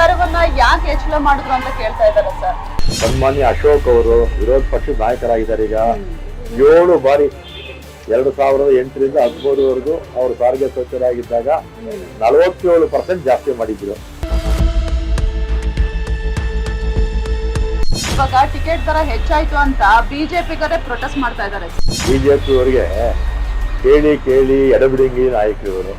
ಸಂಬಳವನ್ನ ಯಾಕೆ ಹೆಚ್ಚಳ ಮಾಡಿದ್ರು ಅಂತ ಕೇಳ್ತಾ ಇದ್ದಾರೆ ಸರ್? ಸನ್ಮಾನ್ಯ ಅಶೋಕ್ ಅವರು ವಿರೋಧ ಪಕ್ಷದ ನಾಯಕರಾಗಿದ್ದಾರೆ ಈಗ. ಏಳು ಬಾರಿ ಎರಡು ಸಾವಿರದ ಎಂಟರಿಂದ ಹದಿಮೂರವರೆಗೂ ಅವರು ಸಾರಿಗೆ ಸಚಿವರಾಗಿದ್ದಾಗ ನಲವತ್ತೇಳು ಪರ್ಸೆಂಟ್ ಜಾಸ್ತಿ ಮಾಡಿದ್ರು. ಇವಾಗ ಟಿಕೆಟ್ ದರ ಹೆಚ್ಚಾಯ್ತು ಅಂತ ಬಿಜೆಪಿಗರೇ ಪ್ರೊಟೆಸ್ಟ್ ಮಾಡ್ತಾ ಇದ್ದಾರೆ. ಬಿಜೆಪಿ ಅವರಿಗೆ ಕೇಳಿ ಕೇಳಿ ಎಡಬಿಡಂಗಿ ನಾಯಕರು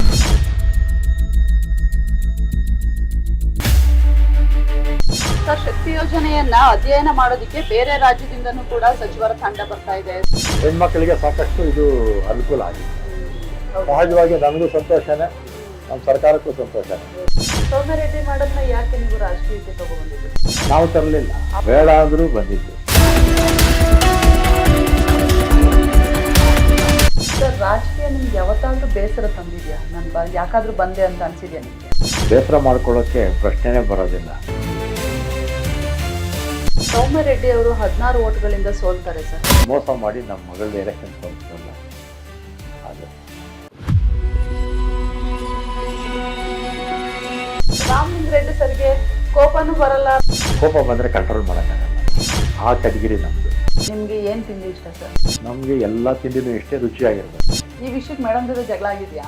ಸರ್ ಶಕ್ತಿ ಯೋಜನೆಯನ್ನ ಅಧ್ಯಯನ ಮಾಡೋದಕ್ಕೆ ಬೇರೆ ರಾಜ್ಯದಿಂದನೂ ಕೂಡ ಸಚಿವರ ತಂಡ ಬರ್ತಾ ಇದೆ. ಹೆಣ್ಮಕ್ಳಿಗೆ ಸಾಕಷ್ಟು ಇದು ಅನುಕೂಲ ಆಗಿದೆ. ಸಹಜವಾಗಿ ನಮಗೂ ಸಂತೋಷನೇ ನಮ್ಮ ಸರ್ಕಾರಕ್ಕೂ ಸಂತೋಷ ಸೋಮರೆಡ್ಡಿ ಮಾಡೋದನ್ನ ಯಾಕೆ ನೀವು ರಾಜಕೀಯಕ್ಕೆ ತಗೊಂಡಿದ್ದೀರಿ ನಾವು ತರಲಿಲ್ಲ. ಬೇಡ ಅಂದ್ರೂ ಬಂದಿದ್ದು. ಸರ್ ರಾಜಕೀಯ ನಿಮ್ಗೆ ಯಾವತ್ತಾದ್ರೂ ಬೇಸರ ತಂದಿದ್ಯಾ? ನನ್ ಬ ಯಾಕಾದ್ರೂ ಬಂದೆ ಅಂತ ಅನ್ಸಿದ್ಯಾ ನಿಮ್ಗೆ? ಬೇಸರ ಮಾಡ್ಕೊಳ್ಳೋಕೆ ಪ್ರಶ್ನೆನೇ ಬರೋದಿಲ್ಲ. ಸೌಮ್ಯರೆಡ್ಡಿ ಅವರು ಹದಿನಾರು ಓಟ್ಗಳಿಂದ ಸೋಲ್ತಾರೆ ಸರ್. ಮೋಸ ಮಾಡಿ ನಮ್ಮ ಮಗಳ ಎಲೆಕ್ಷನ್ ಕೊಡ್ತಲ್ಲ ಅದು ರಾಮಲಿಂಗ ರೆಡ್ಡಿ ಸರ್ಗೆ ಕೋಪನೂ ಬರಲ್ಲ. ಕೋಪ ಬಂದರೆ ಕಂಟ್ರೋಲ್ ಮಾಡೋಕ್ಕಾಗಲ್ಲ. ಆ ಕಟಗಿರಿ ನಮ್ಮದು ನಿಮ್ಗೆ ಏನ್ ತಿಂಡಿ ಇಷ್ಟ ಸರ್? ನಮಗೆ ಎಲ್ಲ ತಿಂಡಿನೂ ಇಷ್ಟೇ ರುಚಿಯಾಗಿರ್ಬೇಕು. ಈ ವಿಷಯಕ್ಕೆ ಮೇಡಮ್ ಜೊತೆ ಜಗಳ ಆಗಿದ್ಯಾ?